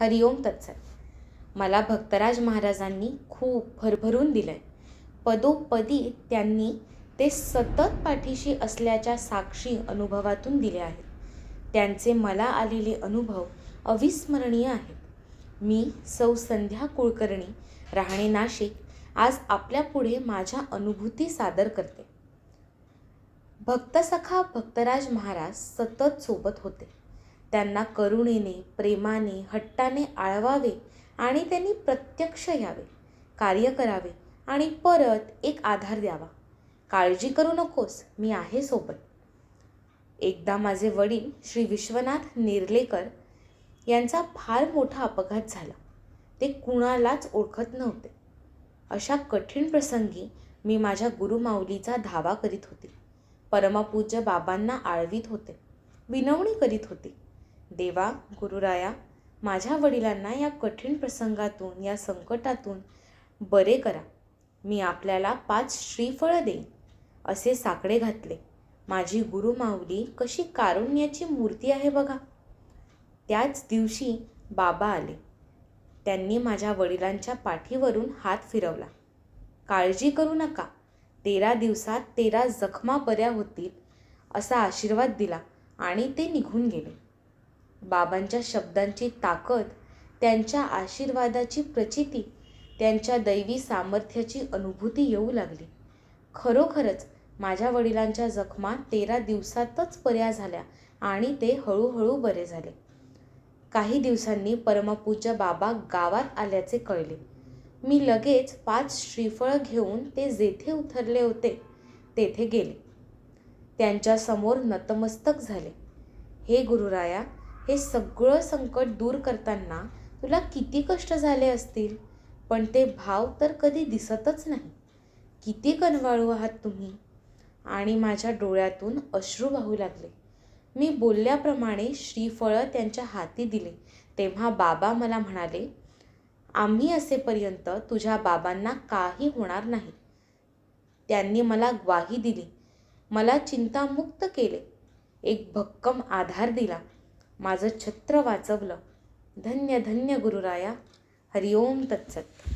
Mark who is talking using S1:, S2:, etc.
S1: हरिओम तत्सर मला भक्तराज महाराजांनी खूप भरभरून दिलं आहे पदोपदी त्यांनी ते सतत पाठीशी असल्याच्या साक्षी अनुभवातून दिले आहेत. त्यांचे मला आलेले अनुभव अविस्मरणीय आहेत. मी सौ संध्या कुलकर्णी राहणे नाशिक आज आपल्यापुढे माझ्या अनुभूती सादर करते. भक्तसखा भक्तराज महाराज सतत सोबत होते. त्यांना करुणेने प्रेमाने हट्टाने आळवावे आणि त्यांनी प्रत्यक्ष यावे कार्य करावे आणि परत एक आधार द्यावा. काळजी करू नकोस मी आहे सोबत. एकदा माझे वडील श्री विश्वनाथ नेर्लेकर यांचा फार मोठा अपघात झाला. ते कुणालाच ओळखत नव्हते. अशा कठीण प्रसंगी मी माझ्या गुरुमाऊलीचा धावा करीत होते. परमपूज्य बाबांना आळवीत होते. विनवणी करीत होते. देवा गुरुराया माझ्या वडिलांना या कठीण प्रसंगातून या संकटातून बरे करा. मी आपल्याला पाच श्रीफळं देईन असे साकडे घातले. माझी गुरुमाऊली कशी कारुण्याची मूर्ती आहे बघा. त्याच दिवशी बाबा आले. त्यांनी माझ्या वडिलांच्या पाठीवरून हात फिरवला. काळजी करू नका तेरा दिवसात तेरा जखमा बऱ्या होतील असा आशीर्वाद दिला आणि ते निघून गेले. बाबांच्या शब्दांची ताकद त्यांच्या आशीर्वादाची प्रचिती त्यांच्या दैवी सामर्थ्याची अनुभूती येऊ लागली. खरोखरच माझ्या वडिलांच्या जखमा तेरा दिवसातच पर्या झाल्या आणि ते हळूहळू बरे झाले. काही दिवसांनी परमपूज्य बाबा गावात आल्याचे कळले. मी लगेच पाच श्रीफळ घेऊन ते जेथे उतरले होते तेथे गेले. त्यांच्यासमोर नतमस्तक झाले. हे गुरुराया हे सगळं संकट दूर करताना तुला किती कष्ट झाले असतील? पण ते भाव तर कधी दिसतच नाही. किती कनवाळू आहात तुम्ही? आणि माझ्या डोळ्यातून अश्रू वाहू लागले. मी बोलल्याप्रमाणे श्रीफळं त्यांच्या हाती दिले. तेव्हा बाबा मला म्हणाले आम्ही असेपर्यंत तुझ्या बाबांना काही होणार नाही. त्यांनी मला ग्वाही दिली. मला चिंतामुक्त केले. एक भक्कम आधार दिला. माझं छत्र वाचवलं. धन्य धन्य गुरुराया. हरिओम तत्सत.